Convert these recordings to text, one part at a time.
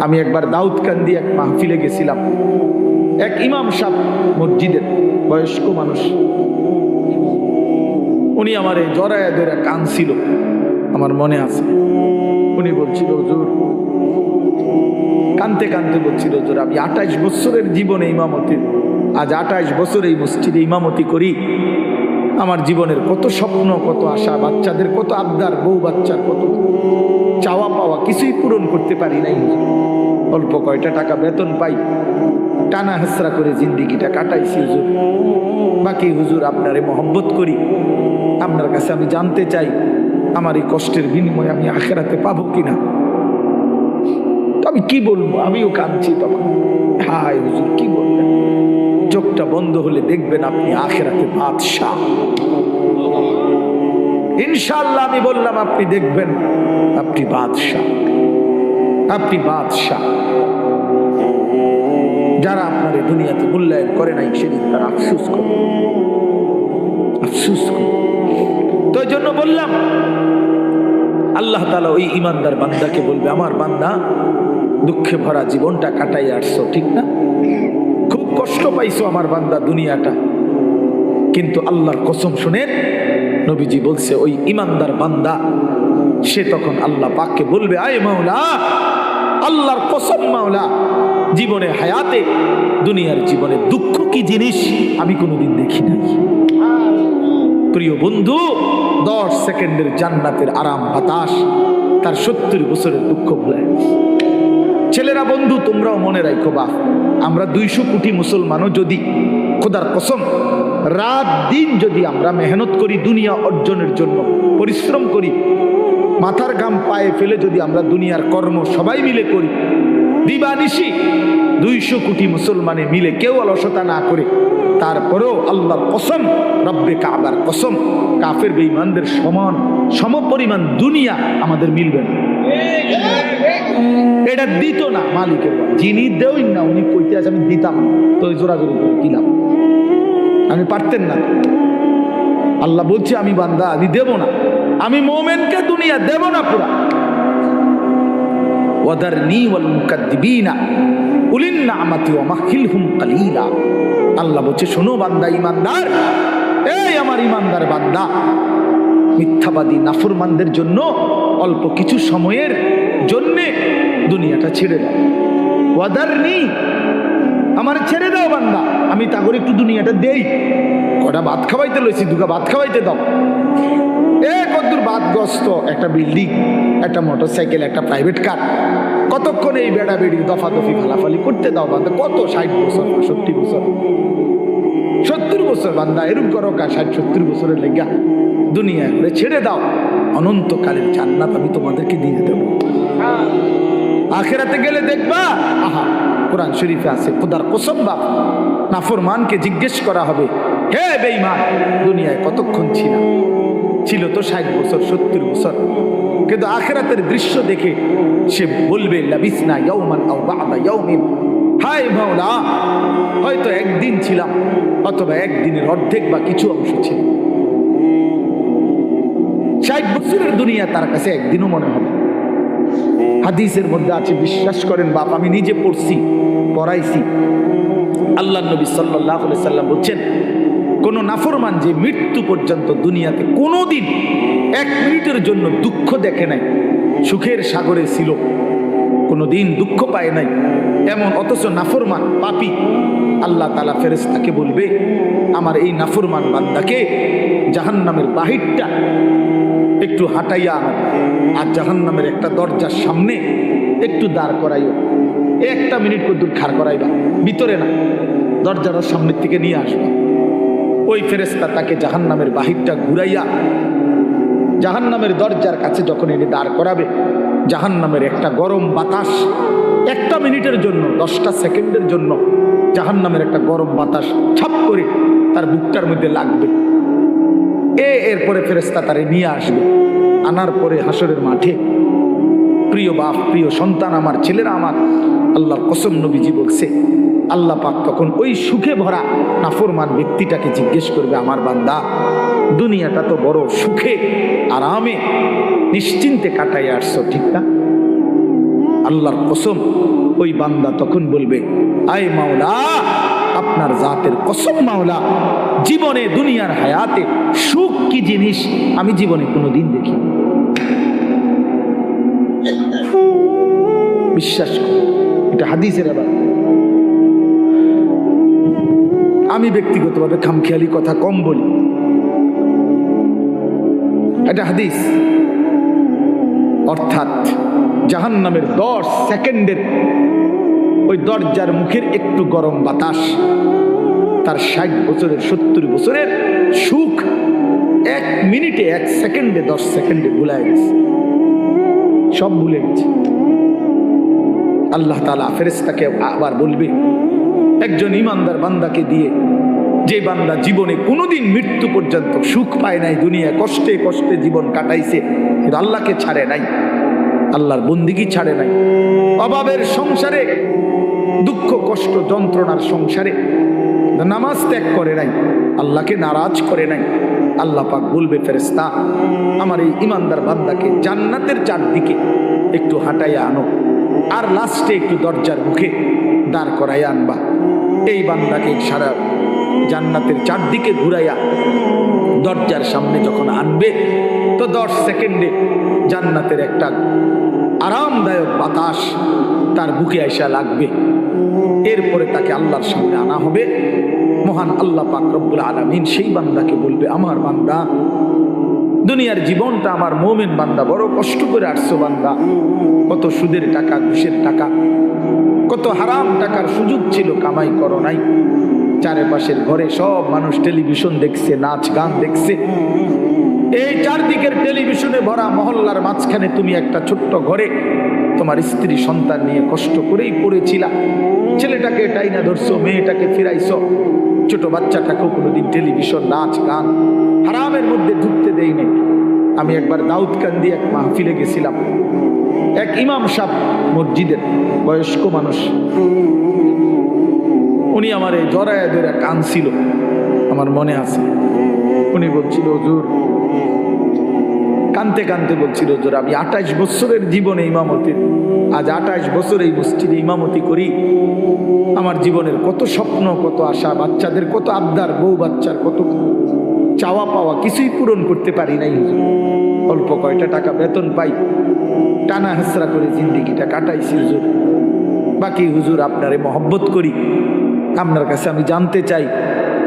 আমি একবার দাউদকান্দি এক মাহফিলে গেছিলাম। এক ইমাম সাহ মসজিদের বয়স্ক মানুষ। উনি আমার এই জরায় ধরে কানছিল আমার মনে আছে। উনি বলছিল, হুজুর কানতে কানতে বলছিল, হুজুর, আমি আঠাইশ বছরের জীবনে ইমামতি, আজ আঠাইশ বছর এই মসজিদে ইমামতি করি। আমার জীবনের কত স্বপ্ন, কত আশা, বাচ্চাদের কত আবদার, বউ বাচ্চার কত চাওয়া পাওয়া কিছুই পূরণ করতে পারি নাই। অল্প কয়টা টাকা বেতন পাই, টানা হাসরা করে জিন্দিগিটা কাটাইছি হুজুর। বাকি হুজুর আপনারে মহব্বত করি। আপনার কাছে আমি জানতে চাই, আমার এই কষ্টের বিনিময়ে আমি আখেরাতে পাবো কিনা। আমি কি বলব? আমিও কাঁদছি তখন। হায় হুজুর, কি বলবেন? চোখটা বন্ধ হলে দেখবেন আপনি আখেরাতে বাদশাহ। ইনশাল্লাহ আমি বললাম, আপনি দেখবেন আপনি বাদশাহ। আপনি বাদশাহ। যারা আপনার এই দুনিয়াতে মূল্যায়ন করে নাই, সেদিন তারা আফসুস করে। আফসুস করে। তো জন্য বললাম, আল্লাহ তালা ওই ইমানদার বান্দাকে বলবে, আমার বান্দা, দুঃখে ভরা জীবনটা কাটাই আসছো ঠিক না? খুব কষ্ট পাইছো আমার বান্দা দুনিয়াটা। কিন্তু আল্লাহর কসম শুনেন নবীজি বলছে, ওই ইমানদার বান্দা, সে তখন আল্লাহ পাককে বলবে, আয় মাওলা, আল্লাহর কসম মাওলা, জীবনে হায়াতে, দুনিয়ার জীবনে দুঃখ কি জিনিস আমি কোনোদিন দেখি নাই। প্রিয় বন্ধু, দশ সেকেন্ডের জান্নাতের আরাম বাতাস, তার সত্তর বছরের দুঃখ ভুলায় ছেলেরা, বন্ধু, তোমরাও মনে রাখো বা, আমরা দুইশো কোটি মুসলমানও যদি খোদার কসম রাত দিন যদি আমরা মেহনত করি দুনিয়া অর্জনের জন্য, পরিশ্রম করি, মাথার গাম পায়ে ফেলে যদি আমরা দুনিয়ার কর্ম সবাই মিলে করি, দিবানিশি দুইশো কোটি মুসলমানে মিলে কেউ অলসতা না করে, তারপরেও আল্লাহর কসম, রব্বে কাবার কসম, কাফের বেঈমানদের সমান, সমপরিমাণ দুনিয়া আমাদের মিলবে না। এটা দিত না মালিকের। যিনি দেওই না, উনি কইতে আছে, আমি দিতাম তো জোরাজোরি দিলাম। আমি পারতেন না। আল্লাহ বলছে, আমি বান্দা, আমি দেব না। আমি মোমেনকে দুনিয়া দেব না পুরা। ওয়াদারনি ওয়াল মুকাদ্দিবিনা, উলিন নামাতি ওয়া মাখিলহুম কালিলা। আল্লাহ বলছে, শোনো বান্দা এই আমার বান্দা, মিথ্যাবাদী জন্য অল্প কিছু সময়ের জন্যে দুনিয়াটা ছেড়ে দাও। ওয়াদারনি, আমার ছেড়ে দাও বান্দা। আমি তা করে একটু দুনিয়াটা দেই। কটা ভাত খাওয়াইতে লইছি দুটা ভাত খাওয়াইতে দাও। এ কদ্দুর বাদগ্রস্ত, একটা বিল্ডিং, একটা মোটর সাইকেল একটা প্রাইভেট কার। কতক্ষণ এই বেড়া বেড়ি দফা দফি ফালাফালি করতে দাও বান্দা? কত ষাট বছর পঁয়ষট্টি বছর? সত্তর বছর বান্দা এরম করো কা, ষাট, সত্তর বছরের লেগা। দুনিয়া করে ছেড়ে দাও। অনন্তকালের জান্নাত আমি তোমাদেরকে দিয়ে দেবো। আখেরাতে গেলে দেখবা, আহা, কোরআন শরীফে আছে, খুদার কসম বাপ, নাফরমানকে জিজ্ঞেস করা হবে, হে বেঈমান, দুনিয়ায় কতক্ষণ ছিল? ছিল তো ষাট বছর, সত্তর বছর। কিন্তু আখেরাতের দৃশ্য দেখে সে বলবে হায় হয়তো একদিন ছিলাম, অথবা একদিনের অর্ধেক বা কিছু অংশ ছিল। ষাট বছরের দুনিয়া তার কাছে একদিনও মনে হবে হাদিসের মধ্যে আছে, বিশ্বাস করেন বাপ, আমি নিজে পড়ছি, পড়াইছি। আল্লাহ নবী সাল্লাহ সাল্লাম বলছেন, কোন নাফরমান যে মৃত্যু পর্যন্ত দুনিয়াতে কোনো দিন এক মিনিটের জন্য দুঃখ দেখে নাই, সুখের সাগরে ছিল কোনো দিন দুঃখ পায় নাই। এমন অথচ নাফরমান পাপি, আল্লাহ তালা ফেরেস্তাকে বলবে, আমার এই নাফরমান বান্দাকে জাহান্নামের বাহিরটা একটু হাঁটাইয়া আর জাহান্নামের একটা দরজার সামনে একটু দাঁড় করাইও। একটা মিনিট কদ্দুর খাড় করাইবা, ভিতরে না, দরজার সামনের থেকে নিয়ে আসবা। ওই ফেরেস্তা তাকে জাহান্নামের বাহিরটা ঘুরাইয়া জাহান্নামের দরজার কাছে যখন এনে দাঁড় করাবে, জাহান্নামের একটা গরম বাতাস একটা মিনিটের জন্য, দশটা সেকেন্ডের জন্য জাহান্নামের একটা গরম বাতাস ছাপ করে তার বুকটার মধ্যে লাগবে। এ এরপরে ফেরেস্তা তারে নিয়ে আসবে আনার পরে হাসরের মাঠে, প্রিয় বাপ, প্রিয় সন্তান আমার, ছেলেরা আমার, আল্লাহর কসম নবীজি বলছে, আল্লাহ পাক তখন ওই সুখে ভরা, নাফরমান ব্যক্তিটাকে জিজ্ঞেস করবে, আমার বান্দা, দুনিয়াটা তো বড় সুখে, আরামে, নিশ্চিন্তে কাটাই আসছো, ঠিক না? আল্লাহর কসম, ওই বান্দা তখন বলবে, আয় মাওলা আপনার জাতের কসম মাওলা, জীবনে, দুনিয়ার হায়াতে সুখ কি জিনিস আমি জীবনে কোনোদিন দেখি বিশ্বাস করি, এটা হাদিসের আবার। আমি ব্যক্তিগতভাবে খামখেয়ালি কথা কম বলি। এটা হাদিস। অর্থাৎ জাহান নামের দশ সেকেন্ডের ওই দরজার মুখের একটু গরম বাতাস। তার ষাট বছরের, সত্তর বছরের সুখ এক মিনিটে, এক সেকেন্ডে, দশ সেকেন্ডে ভুলায় গেছে। সব ভুলে গেছে। আল্লাহ তালা ফেরেস্তাকে আবার বলবে, একজন ইমানদার বান্দাকে দিয়ে, যে বান্দা জীবনে কোনোদিন মৃত্যু পর্যন্ত সুখ পায় নাই দুনিয়ায় কষ্টে কষ্টে জীবন কাটাইছে আল্লাহকে ছাড়ে নাই। আল্লাহর বন্দিগি ছাড়ে নাই। অভাবের সংসারে কষ্ট যন্ত্রণার সংসারে। নামাজ ত্যাগ করে নাই, আল্লাহকে নারাজ করে নাই। আল্লাহ পাক বলবে ফেরেস্তা আমার এই ইমানদার বান্দাকে জান্নাতের চারদিকে একটু হাঁটাইয়া আনো আর লাস্টে একটু দরজার মুখে দাঁড় করাইয়া আনবা। এই বান্দাকে সারা জান্নাতের চারদিকে ঘুরাইয়া দরজার সামনে যখন আনবে, তো দশ সেকেন্ডে জান্নাতের একটা আরামদায়ক বাতাস তার বুকে আইসা লাগবে। এরপরে তাকে আল্লাহর সামনে আনা হবে। মহান আল্লাহ পাক রব্বুল আলমিন সেই বান্দাকে বলবে, আমার বান্দা, দুনিয়ার জীবনটা আমার মোমেন বান্দা, বড় কষ্ট করে আসছো বান্দা। কত সুদের টাকা, ঘুষের টাকা, কত হারাম টাকার সুযোগ ছিল, কামাই করো নাই। চারিপাশের ঘরে সব মানুষ টেলিভিশন দেখছে, নাচ গান দেখছে। এই চারদিকের টেলিভিশনে ভরা মহল্লার মাঝখানে তুমি একটা ছোট্ট ঘরে তোমার স্ত্রী সন্তান নিয়ে কষ্ট করেই পড়েছিলা। ছেলেটাকে টাইনা ধরছো, মেয়েটাকে ফিরাইছো। ছোট বাচ্চাটাকেও কোনোদিন টেলিভিশন, নাচ, গান হারামের মধ্যে ঢুকতে দেই নাই। আমি একবার দাউদকান্দি এক মাহফিলে গেছিলাম। এক ইমাম সাহ মসজিদের বয়স্ক মানুষ, উনি আমার এই জরায় ধরে কানছিল আমার মনে আছে। উনি বলছিল, হুজুর, কানতে কানতে বলছিল, হুজুর, আমি আঠাশ বছরের জীবনে ইমামতি আজ আঠাশ বছর এই মসজিদে ইমামতি করি। আমার জীবনের কত স্বপ্ন, কত আশা, বাচ্চাদের কত আবদার, বউ বাচ্চার কত চাওয়া পাওয়া, কিছুই পূরণ করতে পারি নাই। অল্প কয়টা টাকা বেতন পাই, টানা হেসরা করে জিন্দিগিটা কাটাইছি হুজুর। বাকি হুজুর আপনারে মহব্বত করি। আপনার কাছে আমি জানতে চাই,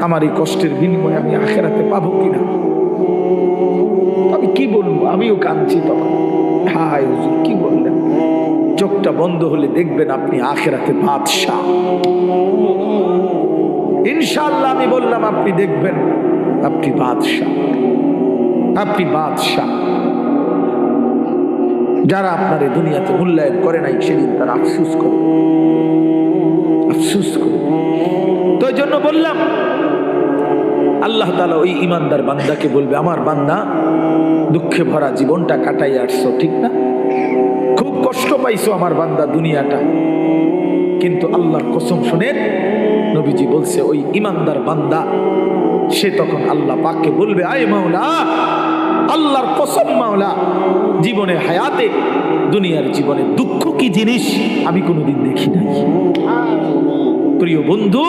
আমার এই কষ্টের বিনিময়ে আমি আখেরাতে পাবো কিনা? আমি কি বলব? আমিও কাঁদছি তখন। হায় হুজুর, কি বললেন? চোখটা বন্ধ হলে দেখবেন আপনি আখেরাতে বাদশাহ। ইনশাল্লাহ আমি বললাম, আপনি দেখবেন আপনি বাদশাহ। আপনি বাদশাহ। যারা আপনার এই দুনিয়াতে মূল্যায়ন করে নাই, সেদিন তারা আফসুস করে। আফসুস করে। তো এই জন্য বললাম, আল্লাহ তালা ওই ইমানদার বান্দাকে বলবে, আমার বান্দা, দুঃখে ভরা জীবনটা কাটাই আসছো, ঠিক না? পাইছো আমার বান্দা দুনিয়াটা। কিন্তু আল্লাহর কসম শুনেন নবীজি বলছে, ওই ইমানদার বান্দা, সে তখন আল্লাহ পাককে বলবে, আয় মাওলা, আল্লাহর কসম মাওলা, জীবনে হায়াতে, দুনিয়ার জীবনে দুঃখ কি জিনিস আমি কোনোদিন দেখি নাই। প্রিয় বন্ধু,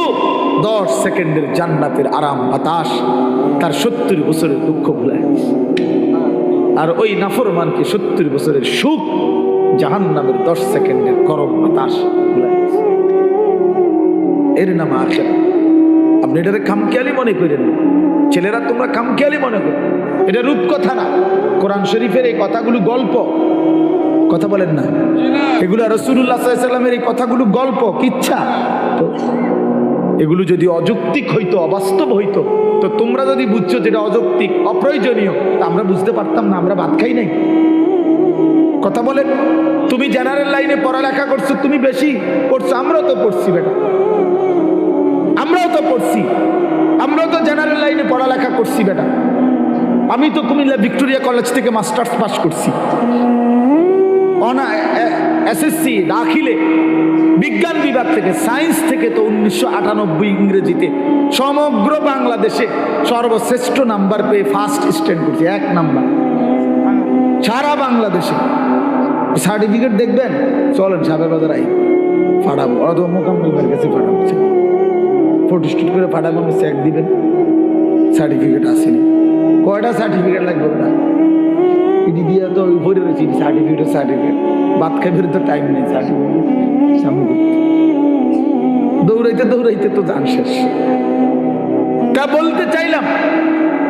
দশ সেকেন্ডের জান্নাতের আরাম বাতাস, তার সত্তর বছরের দুঃখ ভুলে আর ওই নাফরমানকে সত্তর বছরের সুখ জাহান নামের দশ সেকেন্ডের গরম বাতাস। এর নাম আখের আপনি এটাকে খামখেয়ালি মনে করেন? ছেলেরা, তোমরা খামখেয়ালি মনে করো। এটা রূপকথা না। কোরআন শরীফের এই কথাগুলো গল্প। কথা বলেন না। এগুলো রসুল্লাহ এই কথাগুলো গল্প, কিচ্ছা। এগুলো যদি অযৌক্তিক হইতো, অবাস্তব হইতো, তো তোমরা যদি বুঝছ যেটা অযৌক্তিক, অপ্রয়োজনীয়, তা আমরা বুঝতে পারতাম না, আমরা ভাত খাই নাই। কথা বলেন, তুমি জেনারেল লাইনে পড়ালেখা করছ, তুমি বেশি পড়ছো, আমরাও তো পড়ছি বেটা। আমরাও তো পড়ছি। আমরাও তো জেনারেল লাইনে পড়ালেখা করছি বেটা। আমি তো কুমিল্লা ভিক্টোরিয়া কলেজ থেকে মাস্টার্স পাস করছি। অনা এসএসসি দাখিলে, বিজ্ঞান বিভাগ থেকে সায়েন্স থেকে তো উনিশশো আটানব্বই ইংরেজিতে, সমগ্র বাংলাদেশে সর্বশ্রেষ্ঠ নাম্বার পেয়ে ফার্স্ট স্ট্যান্ড করছি, এক নাম্বার সারা বাংলাদেশে। সার্টিফিকেট দেখবেন? চলেন সাবেক বাজার আই। ফাটাবো। ওরা তো মোকাম্মল কাছে ফাটাবো ফটো স্টুট করে ফাটাবো, আমি চেক দিবেন। সার্টিফিকেট আসেনি কয়টা সার্টিফিকেট লাগবে ওটা? ইডি দিয়ে তো ভরে রয়েছি সার্টিফিকেট। সার্টিফিকেট ভাত খাইবে তো টাইম নেই, সার্টিফিকেট। সামনে দৌড়াইতে দৌড়াইতে তো যান শেষ। তা বলতে চাইলাম,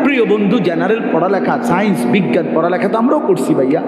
প্রিয় বন্ধু জেনারেল পড়ালেখা সায়েন্স বিজ্ঞান, পড়ালেখা তো আমরাও করছি ভাইয়া।